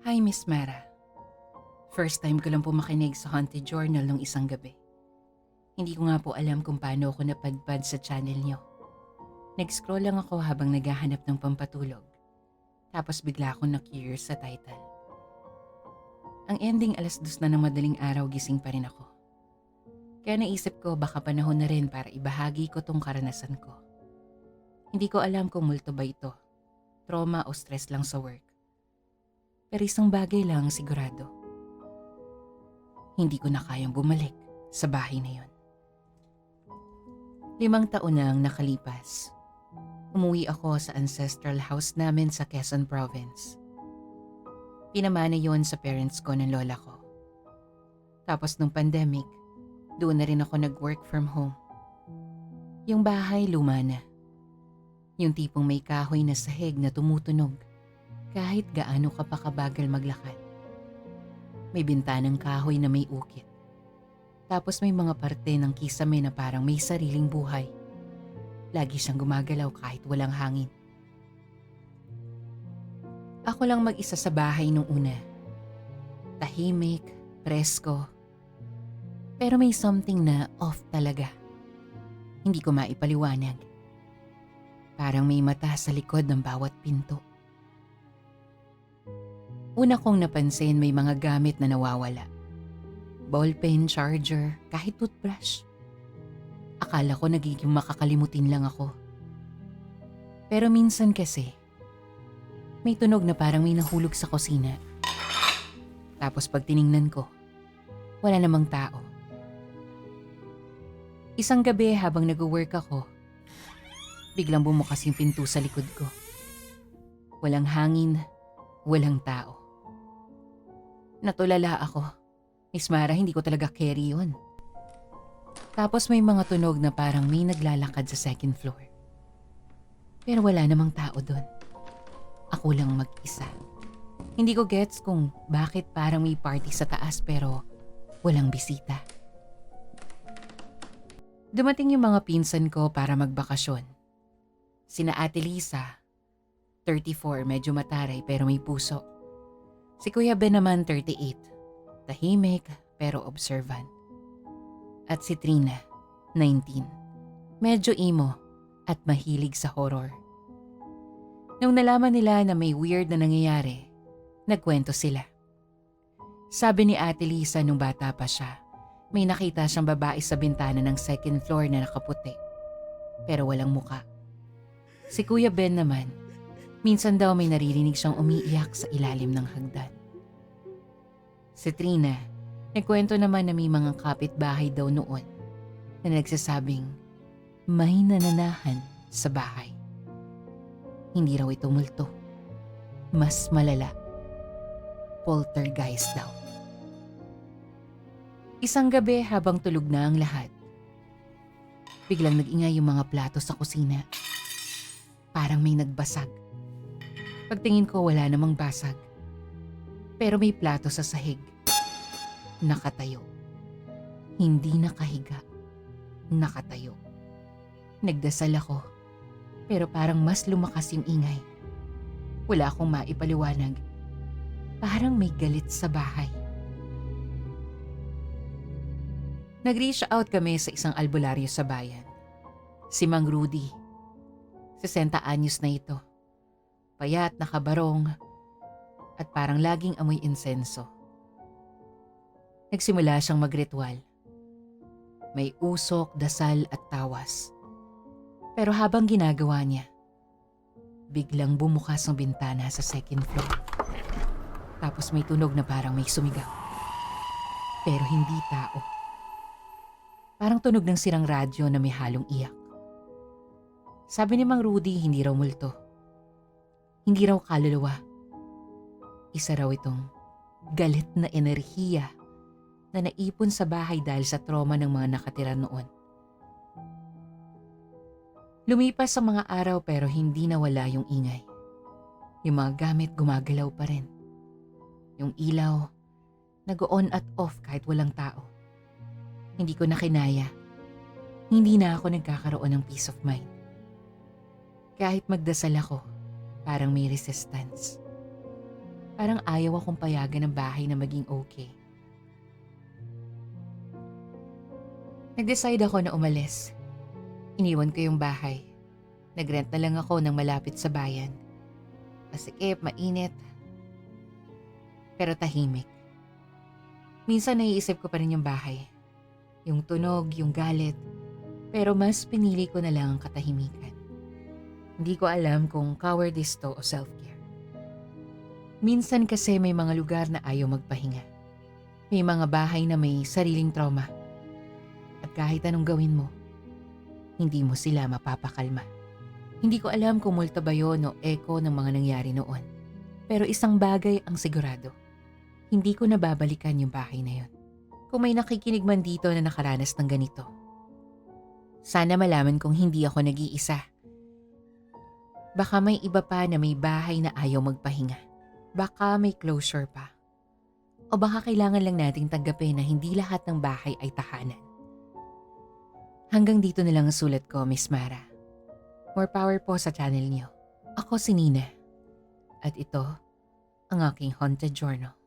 Hi, Miss Mara. First time ko lang po makinig sa Haunted Journal nung isang gabi. Hindi ko nga po alam kung paano ako napadpad sa channel niyo. Nag-scroll lang ako habang naghahanap ng pampatulog. Tapos bigla akong na-curious sa title. Ang ending alas dos na ng madaling araw gising pa rin ako. Kaya naisip ko baka panahon na rin para ibahagi ko tong karanasan ko. Hindi ko alam kung multo ba ito, trauma o stress lang sa work. Pero isang bagay lang sigurado. Hindi ko na kayang bumalik sa bahay na yon. Limang taon na ang nakalipas. Umuwi ako sa ancestral house namin sa Quezon Province. Pinamana yon sa parents ko ng lola ko. Tapos nung pandemic, doon na rin ako nag-work from home. Yung bahay luma na. Yung tipong may kahoy na sahig na tumutunog kahit gaano ka pa kabagal maglakad. May bintanang kahoy na may ukit. Tapos may mga parte ng kisame na parang may sariling buhay. Lagi siyang gumagalaw kahit walang hangin. Ako lang mag-isa sa bahay nung una. Tahimik, presko. Pero may something na off talaga. Hindi ko maipaliwanag. Parang may mata sa likod ng bawat pinto. Una kong napansin may mga gamit na nawawala. Ballpen, charger, kahit toothbrush. Akala ko nagiging makakalimutin lang ako. Pero minsan kasi, may tunog na parang may nahulog sa kusina. Tapos pag tiningnan ko, wala namang tao. Isang gabi habang nag-work ako, biglang bumukas yung pinto sa likod ko. Walang hangin, walang tao. Natulala ako. Miss Mara, hindi ko talaga carry yun. Tapos may mga tunog na parang may naglalakad sa second floor. Pero wala namang tao doon. Ako lang mag-isa. Hindi ko gets kung bakit parang may party sa taas pero walang bisita. Dumating yung mga pinsan ko para magbakasyon. Sina Ate Lisa, 34, medyo mataray pero may puso. Si Kuya Ben naman 38, tahimik pero observant. At si Trina, 19, medyo emo at mahilig sa horror. Nung nalaman nila na may weird na nangyayari, nagkwento sila. Sabi ni Ate Lisa nung bata pa siya, may nakita siyang babae sa bintana ng second floor na nakaputi. Pero walang muka. Si Kuya Ben naman, minsan daw may naririnig siyang umiiyak sa ilalim ng hagdan. Si Trina, nagkwento naman na may mga kapitbahay daw noon na nagsasabing may nananahan sa bahay. Hindi raw ito multo. Mas malala. Poltergeist daw. Isang gabi habang tulog na ang lahat, biglang nag-ingay yung mga plato sa kusina. Parang may nagbasag. Pagtingin ko wala namang basag. Pero may plato sa sahig. Nakatayo. Hindi nakahiga. Nakatayo. Nagdasal ako. Pero parang mas lumakas yung ingay. Wala akong maipaliwanag. Parang may galit sa bahay. Nag-reach out kami sa isang albularyo sa bayan. Si Mang Rudy. 60 anyos na ito. Payat, nakabarong, at parang laging amoy insenso. Nagsimula siyang magritual. May usok, dasal at tawas. Pero habang ginagawa niya, biglang bumukas ang bintana sa second floor. Tapos may tunog na parang may sumigaw. Pero hindi tao. Parang tunog ng sirang radyo na may halong iyak. Sabi ni Mang Rudy, hindi raw multo. Hindi raw kaluluwa. Isa raw itong galit na enerhiya na naipon sa bahay dahil sa trauma ng mga nakatira noon. Lumipas ang mga araw pero hindi nawala yung ingay. Yung mga gamit gumagalaw pa rin. Yung ilaw, nag-on at off kahit walang tao. Hindi ko na kinaya. Hindi na ako nagkakaroon ng peace of mind. Kahit magdasal ako, parang may resistance. Parang ayaw akong payagan ng bahay na maging okay. Nag-decide ako na umalis. Iniwan ko yung bahay. Nagrent na lang ako ng malapit sa bayan. Masikip, mainit. Pero tahimik. Minsan naiisip ko pa rin yung bahay. Yung tunog, yung galit. Pero mas pinili ko na lang ang katahimikan. Hindi ko alam kung cowardice to o self-care. Minsan kasi may mga lugar na ayaw magpahinga. May mga bahay na may sariling trauma. At kahit anong gawin mo, hindi mo sila mapapakalma. Hindi ko alam kung multa ba yun o echo ng mga nangyari noon. Pero isang bagay ang sigurado. Hindi ko nababalikan yung bahay na yun. Kung may nakikinig man dito na nakaranas ng ganito. Sana malaman kong hindi ako nag-iisa. Baka may iba pa na may bahay na ayaw magpahinga. Baka may closure pa. O baka kailangan lang nating tanggapin na hindi lahat ng bahay ay tahanan. Hanggang dito na lang ang sulat ko, Miss Mara. More power po sa channel niyo. Ako si Nina. At ito, ang aking haunted journal.